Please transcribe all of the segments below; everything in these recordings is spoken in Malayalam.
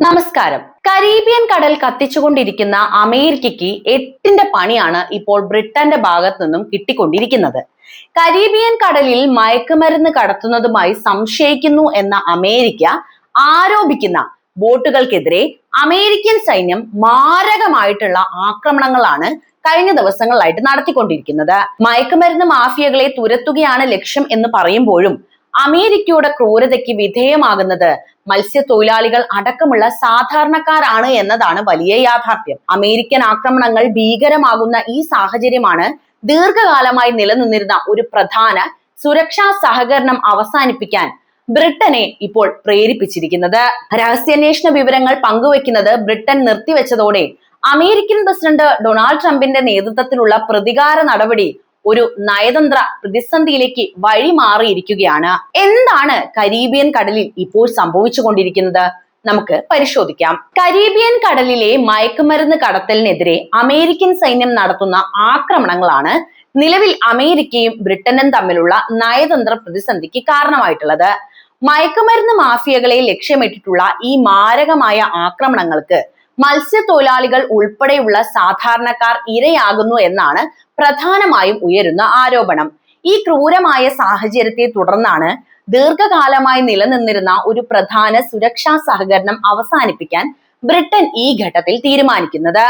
നമസ്കാരം. കരീബിയൻ കടൽ കത്തിച്ചുകൊണ്ടിരിക്കുന്ന അമേരിക്കയ്ക്ക് എട്ടിന്റെ പണിയാണ് ഇപ്പോൾ ബ്രിട്ടന്റെ ഭാഗത്തു നിന്നും കിട്ടിക്കൊണ്ടിരിക്കുന്നത്. കരീബിയൻ കടലിൽ മയക്കുമരുന്ന് കടത്തുന്നതുമായി സംശയിക്കുന്നു എന്ന അമേരിക്ക ആരോപിക്കുന്ന ബോട്ടുകൾക്കെതിരെ അമേരിക്കൻ സൈന്യം മാരകമായിട്ടുള്ള ആക്രമണങ്ങളാണ് കഴിഞ്ഞ ദിവസങ്ങളിലായിട്ട് നടത്തിക്കൊണ്ടിരിക്കുന്നത്. മയക്കുമരുന്ന് മാഫിയകളെ തുരത്തുകയാണ് ലക്ഷ്യം എന്ന് പറയുമ്പോഴും അമേരിക്കയുടെ ക്രൂരതയ്ക്ക് വിധേയമാകുന്നത് മത്സ്യത്തൊഴിലാളികൾ അടക്കമുള്ള സാധാരണക്കാരാണ് എന്നതാണ് വലിയ യാഥാർത്ഥ്യം. അമേരിക്കൻ ആക്രമണങ്ങൾ ഭീകരമാകുന്ന ഈ സാഹചര്യമാണ് ദീർഘകാലമായി നിലനിന്നിരുന്ന ഒരു പ്രധാന സുരക്ഷാ സഹകരണം അവസാനിപ്പിക്കാൻ ബ്രിട്ടനെ ഇപ്പോൾ പ്രേരിപ്പിച്ചിരിക്കുന്നത്. രഹസ്യാന്വേഷണ വിവരങ്ങൾ പങ്കുവെക്കുന്നത് ബ്രിട്ടൻ നിർത്തിവെച്ചതോടെ അമേരിക്കൻ പ്രസിഡന്റ് ഡൊണാൾഡ് ട്രംപിന്റെ നേതൃത്വത്തിലുള്ള പ്രതികാര നടപടി ഒരു നയതന്ത്ര പ്രതിസന്ധിയിലേക്ക് വഴിമാറിയിരിക്കുകയാണ്. എന്താണ് കരീബിയൻ കടലിൽ ഇപ്പോൾ സംഭവിച്ചുകൊണ്ടിരിക്കുന്നത്? നമുക്ക് പരിശോധിക്കാം. കരീബിയൻ കടലിലെ മയക്കുമരുന്ന് കടത്തലിനെതിരെ അമേരിക്കൻ സൈന്യം നടത്തുന്ന ആക്രമണങ്ങളാണ് നിലവിൽ അമേരിക്കയും ബ്രിട്ടനും തമ്മിലുള്ള നയതന്ത്ര പ്രതിസന്ധിക്ക് കാരണമായിട്ടുള്ളത്. മയക്കുമരുന്ന് മാഫിയകളെ ലക്ഷ്യമിട്ടിട്ടുള്ള ഈ മാരകമായ ആക്രമണങ്ങൾക്ക് മത്സ്യത്തൊഴിലാളികൾ ഉൾപ്പെടെയുള്ള സാധാരണക്കാർ ഇരയാകുന്നു എന്നാണ് പ്രധാനമായും ഉയരുന്ന ആരോപണം. ഈ ക്രൂരമായ സാഹചര്യത്തെ തുടർന്നാണ് ദീർഘകാലമായി നിലനിന്നിരുന്ന ഒരു പ്രധാന സുരക്ഷാ സഹകരണം അവസാനിപ്പിക്കാൻ ബ്രിട്ടൻ ഈ ഘട്ടത്തിൽ തീരുമാനിക്കുന്നത്.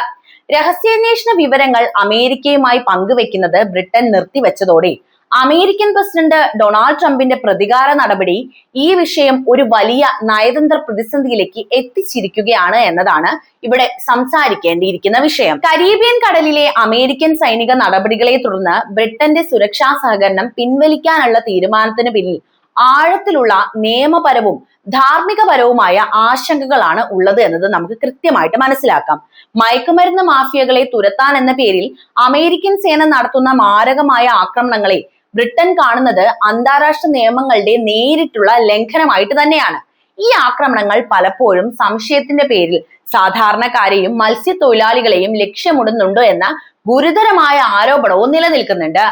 രഹസ്യാന്വേഷണ വിവരങ്ങൾ അമേരിക്കയുമായി പങ്കുവെക്കുന്നത് ബ്രിട്ടൻ നിർത്തിവെച്ചതോടെ അമേരിക്കൻ പ്രസിഡന്റ് ഡൊണാൾഡ് ട്രംപിന്റെ പ്രതികാര നടപടി ഈ വിഷയം ഒരു വലിയ നയതന്ത്ര പ്രതിസന്ധിയിലേക്ക് എത്തിച്ചിരിക്കുകയാണ് എന്നതാണ് ഇവിടെ സംസാരിക്കേണ്ടിയിരിക്കുന്ന വിഷയം. കരീബിയൻ കടലിലെ അമേരിക്കൻ സൈനിക നടപടികളെ തുടർന്ന് ബ്രിട്ടന്റെ സുരക്ഷാ സഹകരണം പിൻവലിക്കാനുള്ള തീരുമാനത്തിന് പിന്നിൽ ആഴത്തിലുള്ള നിയമപരവും ധാർമ്മികപരവുമായ ആശങ്കകളാണ് ഉള്ളത് എന്നത് നമുക്ക് കൃത്യമായിട്ട് മനസ്സിലാക്കാം. മയക്കുമരുന്ന് മാഫിയകളെ തുരത്താൻ എന്ന പേരിൽ അമേരിക്കൻ സേന നടത്തുന്ന മാരകമായ ആക്രമണങ്ങളെ ബ്രിട്ടൻ കാണുന്നത് അന്താരാഷ്ട്ര നിയമങ്ങളുടെ നേരിട്ടുള്ള ലംഘനമായിട്ട് തന്നെയാണ്. ഈ ആക്രമണങ്ങൾ പലപ്പോഴും സംശയത്തിന്റെ പേരിൽ സാധാരണക്കാരെയും മത്സ്യത്തൊഴിലാളികളെയും ലക്ഷ്യമിടുന്നുണ്ടോ എന്ന ഗുരുതരമായ ആരോപണവും നിലനിൽക്കുന്നുണ്ട്.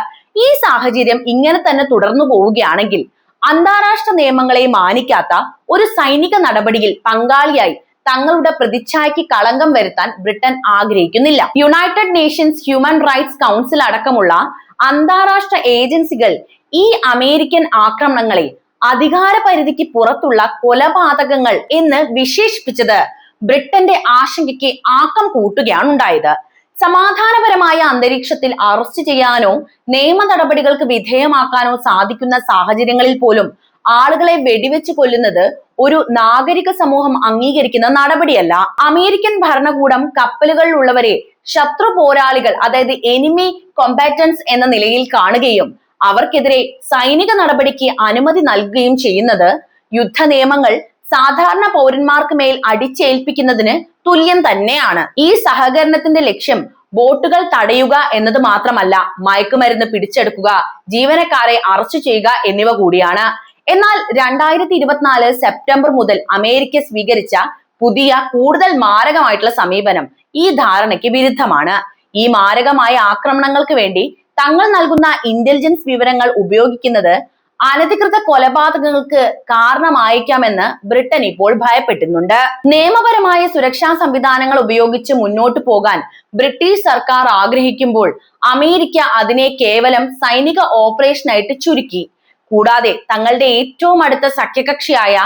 ഈ സാഹചര്യം ഇങ്ങനെ തന്നെ തുടർന്നു പോവുകയാണെങ്കിൽ അന്താരാഷ്ട്ര നിയമങ്ങളെ മാനിക്കാത്ത ഒരു സൈനിക നടപടിയിൽ പങ്കാളിയായി തങ്ങളുടെ പ്രതിച്ഛായ്ക്ക് കളങ്കം വരുത്താൻ ബ്രിട്ടൻ ആഗ്രഹിക്കുന്നില്ല. United Nations Human Rights Council അടക്കമുള്ള അന്താരാഷ്ട്ര ഏജൻസികൾ ഈ അമേരിക്കൻ ആക്രമണങ്ങളെ അധികാര പരിധിക്ക് പുറത്തുള്ള കൊലപാതകങ്ങൾ എന്ന് വിശേഷിപ്പിച്ചത് ബ്രിട്ടന്റെ ആശങ്കയ്ക്ക് ആക്കം കൂട്ടുകയാണ് ഉണ്ടായത്. സമാധാനപരമായ അന്തരീക്ഷത്തിൽ അറസ്റ്റ് ചെയ്യാനോ നിയമ നടപടികൾക്ക് വിധേയമാക്കാനോ സാധിക്കുന്ന സാഹചര്യങ്ങളിൽ പോലും ആളുകളെ വെടിവെച്ച് കൊല്ലുന്നത് ഒരു നാഗരിക സമൂഹം അംഗീകരിക്കുന്ന നടപടിയല്ല. അമേരിക്കൻ ഭരണകൂടം കപ്പലുകളിലുള്ളവരെ ശത്രു പോരാളികൾ അതായത് എനിമി കോമ്പാറ്റൻസ് എന്ന നിലയിൽ കാണുകയും അവർക്കെതിരെ സൈനിക നടപടിക്ക് അനുമതി നൽകുകയും ചെയ്യുന്നത് യുദ്ധ നിയമങ്ങൾ സാധാരണ പൗരന്മാർക്ക് മേൽ അടിച്ചേൽപ്പിക്കുന്നതിന് തുല്യം തന്നെയാണ്. ഈ സഹകരണത്തിന്റെ ലക്ഷ്യം ബോട്ടുകൾ തടയുക എന്നത് മാത്രമല്ല മയക്കുമരുന്ന് പിടിച്ചെടുക്കുക ജീവനക്കാരെ അറസ്റ്റ് ചെയ്യുക എന്നിവ കൂടിയാണ്. എന്നാൽ രണ്ടായിരത്തി ഇരുപത്തിനാല് സെപ്റ്റംബർ മുതൽ അമേരിക്ക സ്വീകരിച്ച പുതിയ കൂടുതൽ മാരകമായിട്ടുള്ള സമീപനം ഈ ധാരണയ്ക്ക് വിരുദ്ധമാണ്. ഈ മാരകമായ ആക്രമണങ്ങൾക്ക് വേണ്ടി തങ്ങൾ നൽകുന്ന ഇന്റലിജൻസ് വിവരങ്ങൾ ഉപയോഗിക്കുന്നത് അനധികൃത കൊലപാതകങ്ങൾക്ക് കാരണമായേക്കാമെന്ന് ബ്രിട്ടൻ ഇപ്പോൾ ഭയപ്പെട്ടുന്നുണ്ട് നിയമപരമായ സുരക്ഷാ സംവിധാനങ്ങൾ ഉപയോഗിച്ച് മുന്നോട്ടു പോകാൻ ബ്രിട്ടീഷ് സർക്കാർ ആഗ്രഹിക്കുമ്പോൾ അമേരിക്ക അതിനെ കേവലം സൈനിക ഓപ്പറേഷനായിട്ട് ചുരുക്കി. കൂടാതെ തങ്ങളുടെ ഏറ്റവും അടുത്ത സഖ്യകക്ഷിയായ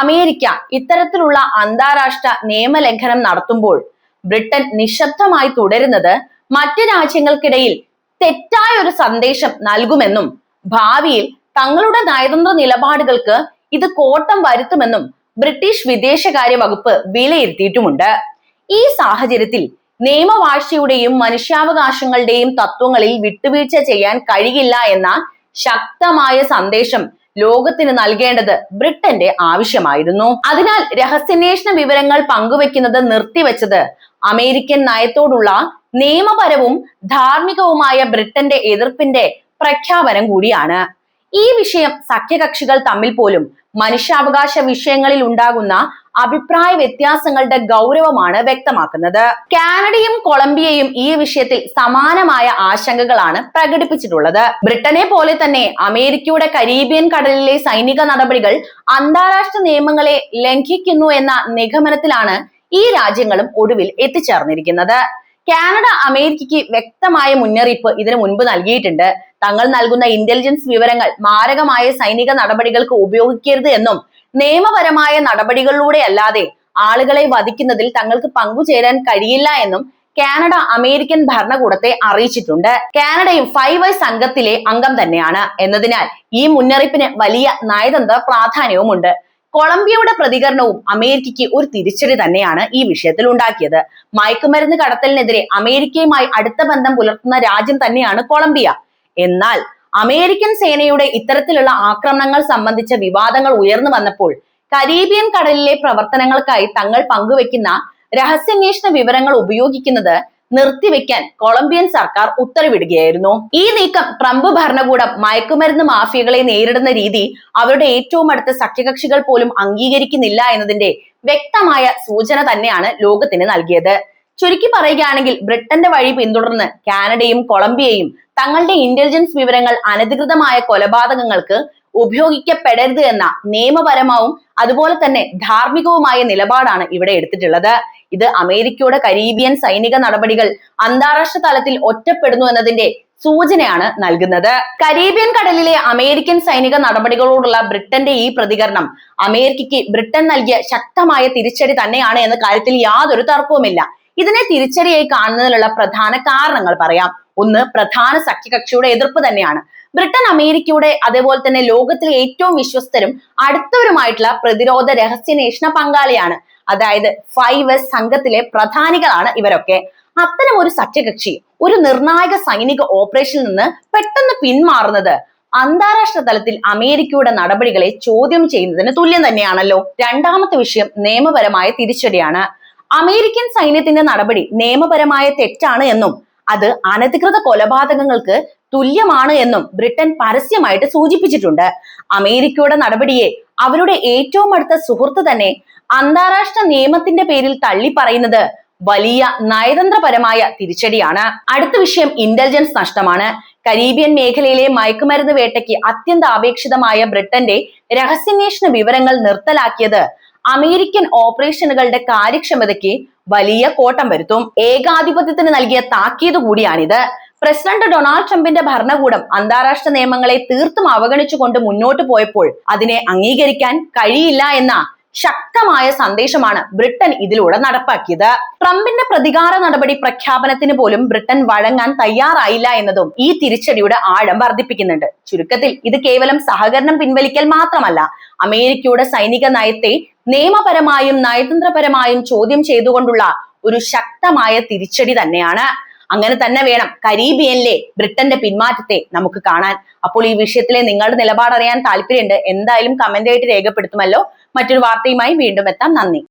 അമേരിക്ക ഇത്തരത്തിലുള്ള അന്താരാഷ്ട്ര നിയമലംഘനം നടത്തുമ്പോൾ ബ്രിട്ടൻ നിശബ്ദമായി തുടരുന്നത് മറ്റ് രാജ്യങ്ങൾക്കിടയിൽ തെറ്റായ ഒരു സന്ദേശം നൽകുമെന്നും ഭാവിയിൽ തങ്ങളുടെ നയതന്ത്ര നിലപാടുകൾക്ക് ഇത് കോട്ടം വരുത്തുമെന്നും ബ്രിട്ടീഷ് വിദേശകാര്യ വകുപ്പ് വിലയിരുത്തിയിട്ടുമുണ്ട്. ഈ സാഹചര്യത്തിൽ നിയമവാഴ്ചയുടെയും മനുഷ്യാവകാശങ്ങളുടെയും തത്വങ്ങളിൽ വിട്ടുവീഴ്ച ചെയ്യാൻ കഴിയില്ല എന്ന ശക്തമായ സന്ദേശം ലോകത്തിന് നൽകേണ്ടത് ബ്രിട്ടന്റെ ആവശ്യമായിരുന്നു. അതിനാൽ രഹസ്യാന്വേഷണ വിവരങ്ങൾ പങ്കുവെക്കുന്നത് നിർത്തിവെച്ചത് അമേരിക്കൻ നയത്തോടുള്ള നിയമപരവും ധാർമ്മികവുമായ ബ്രിട്ടന്റെ എതിർപ്പിന്റെ പ്രഖ്യാപനം കൂടിയാണ്. ഈ വിഷയം സഖ്യകക്ഷികൾ തമ്മിൽ പോലും മനുഷ്യാവകാശ വിഷയങ്ങളിൽ ഉണ്ടാകുന്ന അഭിപ്രായ വ്യത്യാസങ്ങളുടെ ഗൗരവമാണ് വ്യക്തമാക്കുന്നത്. കാനഡയും കൊളംബിയയും ഈ വിഷയത്തിൽ സമാനമായ ആശങ്കകളാണ് പ്രകടിപ്പിച്ചിട്ടുള്ളത്. ബ്രിട്ടനെ പോലെ തന്നെ അമേരിക്കയുടെ കരീബിയൻ കടലിലെ സൈനിക നടപടികൾ അന്താരാഷ്ട്ര നിയമങ്ങളെ ലംഘിക്കുന്നു എന്ന നിഗമനത്തിലാണ് ഈ രാജ്യങ്ങളും ഒടുവിൽ എത്തിച്ചേർന്നിരിക്കുന്നത്. കാനഡ അമേരിക്കയ്ക്ക് വ്യക്തമായ മുന്നറിയിപ്പ് ഇതിനു മുൻപ് നൽകിയിട്ടുണ്ട്. തങ്ങൾ നൽകുന്ന ഇന്റലിജൻസ് വിവരങ്ങൾ മാരകമായ സൈനിക നടപടികൾക്ക് ഉപയോഗിക്കരുത് എന്നും നിയമപരമായ നടപടികളിലൂടെ അല്ലാതെ ആളുകളെ വധിക്കുന്നതിൽ തങ്ങൾക്ക് പങ്കുചേരാൻ കഴിയില്ല എന്നും കാനഡ അമേരിക്കൻ ഭരണകൂടത്തെ അറിയിച്ചിട്ടുണ്ട്. കാനഡയും ഫൈവ് ഐ സംഘത്തിലെ അംഗം തന്നെയാണ്. എന്നതിനാൽ ഈ മുന്നറിയിപ്പിന് വലിയ നയതന്ത്ര പ്രാധാന്യവുമുണ്ട്. കൊളംബിയയുടെ പ്രതികരണവും അമേരിക്കയ്ക്ക് ഒരു തിരിച്ചടി തന്നെയാണ് ഈ വിഷയത്തിൽ ഉണ്ടാക്കിയത്. മയക്കുമരുന്ന് കടത്തലിനെതിരെ അമേരിക്കയുമായി അടുത്ത ബന്ധം പുലർത്തുന്ന രാജ്യം തന്നെയാണ് കൊളംബിയ. എന്നാൽ അമേരിക്കൻ സേനയുടെ ഇത്തരത്തിലുള്ള ആക്രമണങ്ങൾ സംബന്ധിച്ച വിവാദങ്ങൾ ഉയർന്നു വന്നപ്പോൾ കരീബിയൻ കടലിലെ പ്രവർത്തനങ്ങൾക്കായി തങ്ങൾ പങ്കുവെക്കുന്ന രഹസ്യാന്വേഷണ വിവരങ്ങൾ ഉപയോഗിക്കുന്നത് നിർത്തിവെക്കാൻ കൊളംബിയൻ സർക്കാർ ഉത്തരവിടുകയായിരുന്നു. ഈ നീക്കം ട്രംപ് ഭരണകൂടം മയക്കുമരുന്ന് മാഫിയകളെ നേരിടുന്ന രീതി അവരുടെ ഏറ്റവും അടുത്ത സഖ്യകക്ഷികൾ പോലും അംഗീകരിക്കുന്നില്ല എന്നതിന്റെ വ്യക്തമായ സൂചന തന്നെയാണ് ലോകത്തിന് നൽകിയത്. ചുരുക്കി പറയുകയാണെങ്കിൽ ബ്രിട്ടന്റെ വഴി പിന്തുടർന്ന് കാനഡയും കൊളംബിയയും തങ്ങളുടെ ഇന്റലിജൻസ് വിവരങ്ങൾ അനധികൃതമായ കൊലപാതകങ്ങൾക്ക് ഉപയോഗിക്കപ്പെടരുത് എന്ന നിയമപരമാവും അതുപോലെ തന്നെ ധാർമ്മികവുമായ നിലപാടാണ് ഇവിടെ എടുത്തിട്ടുള്ളത്. ഇത് അമേരിക്കയുടെ കരീബിയൻ സൈനിക നടപടികൾ അന്താരാഷ്ട്ര തലത്തിൽ ഒറ്റപ്പെടുന്നു എന്നതിന്റെ സൂചനയാണ് നൽകുന്നത്. കരീബിയൻ കടലിലെ അമേരിക്കൻ സൈനിക നടപടികളോടുള്ള ബ്രിട്ടന്റെ ഈ പ്രതികരണം അമേരിക്കയ്ക്ക് ബ്രിട്ടൻ നൽകിയ ശക്തമായ തിരിച്ചടി തന്നെയാണ് എന്ന കാര്യത്തിൽ യാതൊരു തർക്കവുമില്ല. ഇതിനെ തിരിച്ചടിയായി കാണുന്നതിനുള്ള പ്രധാന കാരണങ്ങൾ പറയാം. ഒന്ന് പ്രധാന സഖ്യകക്ഷിയുടെ എതിർപ്പ് തന്നെയാണ്. ബ്രിട്ടൻ അമേരിക്കയുടെ അതേപോലെ തന്നെ ലോകത്തിലെ ഏറ്റവും വിശ്വസ്തരും അടുത്തവരുമായിട്ടുള്ള പ്രതിരോധ രഹസ്യനേഷണ പങ്കാളിയാണ്. അതായത് ഫൈവ് എസ് സംഘത്തിലെ പ്രധാനികളാണ് ഇവരൊക്കെ. അത്തരം ഒരു സഖ്യകക്ഷി ഒരു നിർണായക സൈനിക ഓപ്പറേഷനിൽ നിന്ന് പെട്ടെന്ന് പിന്മാറുന്നത് അന്താരാഷ്ട്ര തലത്തിൽ അമേരിക്കയുടെ നടപടികളെ ചോദ്യം ചെയ്യുന്നതിന് തുല്യം തന്നെയാണല്ലോ. രണ്ടാമത്തെ വിഷയം നിയമപരമായ തിരിച്ചടിയാണ്. അമേരിക്കൻ സൈന്യത്തിന്റെ നടപടി നിയമപരമായ തെറ്റാണ് എന്നും അത് അനധികൃത കൊലപാതകങ്ങൾക്ക് തുല്യമാണ് എന്നും ബ്രിട്ടൻ പരസ്യമായിട്ട് സൂചിപ്പിച്ചിട്ടുണ്ട്. അമേരിക്കയുടെ നടപടിയെ അവരുടെ ഏറ്റവും അടുത്ത സുഹൃത്ത് തന്നെ അന്താരാഷ്ട്ര നിയമത്തിന്റെ പേരിൽ തള്ളി പറയുന്നത് വലിയ നയതന്ത്രപരമായ തിരിച്ചടിയാണ്. അടുത്ത വിഷയം ഇന്റലിജൻസ് നഷ്ടമാണ്. കരീബിയൻ മേഖലയിലെ മയക്കുമരുന്ന് വേട്ടയ്ക്ക് അത്യന്താപേക്ഷിതമായ ബ്രിട്ടന്റെ രഹസ്യാന്വേഷണ വിവരങ്ങൾ നിർത്തലാക്കിയത് അമേരിക്കൻ ഓപ്പറേഷനുകളുടെ കാര്യക്ഷമതയ്ക്ക് വലിയ കോട്ടം വരുത്തും. ഏകാധിപത്യത്തിന് നൽകിയ താക്കീത് കൂടിയാണിത്. പ്രസിഡന്റ് ഡൊണാൾഡ് ട്രംപിന്റെ ഭരണകൂടം അന്താരാഷ്ട്ര നിയമങ്ങളെ തീർത്തും അവഗണിച്ചുകൊണ്ട് മുന്നോട്ട് പോയപ്പോൾ അതിനെ അംഗീകരിക്കാൻ കഴിയില്ല എന്ന ശക്തമായ സന്ദേശമാണ് ബ്രിട്ടൻ ഇതിലൂടെ നടപ്പാക്കിയത്. ട്രംപിന്റെ പ്രതികാര നടപടി പ്രഖ്യാപനത്തിന് പോലും ബ്രിട്ടൻ വഴങ്ങാൻ തയ്യാറായില്ല എന്നതും ഈ തിരിച്ചടിയുടെ ആഴം വർദ്ധിപ്പിക്കുന്നുണ്ട്. ചുരുക്കത്തിൽ ഇത് കേവലം സഹകരണം പിൻവലിക്കൽ മാത്രമല്ല അമേരിക്കയുടെ സൈനിക നയത്തെ നിയമപരമായും നയതന്ത്രപരമായും ചോദ്യം ചെയ്തുകൊണ്ടുള്ള ഒരു ശക്തമായ തിരിച്ചടി തന്നെയാണ്. അങ്ങനെ തന്നെ വേണം. കരീബിയനിലെ ബ്രിട്ടന്റെ പിന്മാറ്റത്തെ നമുക്ക് കാണാൻ. അപ്പോൾ ഈ വിഷയത്തിലെ നിങ്ങളുടെ നിലപാട് അറിയാൻ താല്പര്യമുണ്ട്. എന്തായാലും കമന്റ് ആയിട്ട് രേഖപ്പെടുത്തുമല്ലോ. മറ്റൊരു വാർത്തയുമായി വീണ്ടും എത്താം. നന്ദി.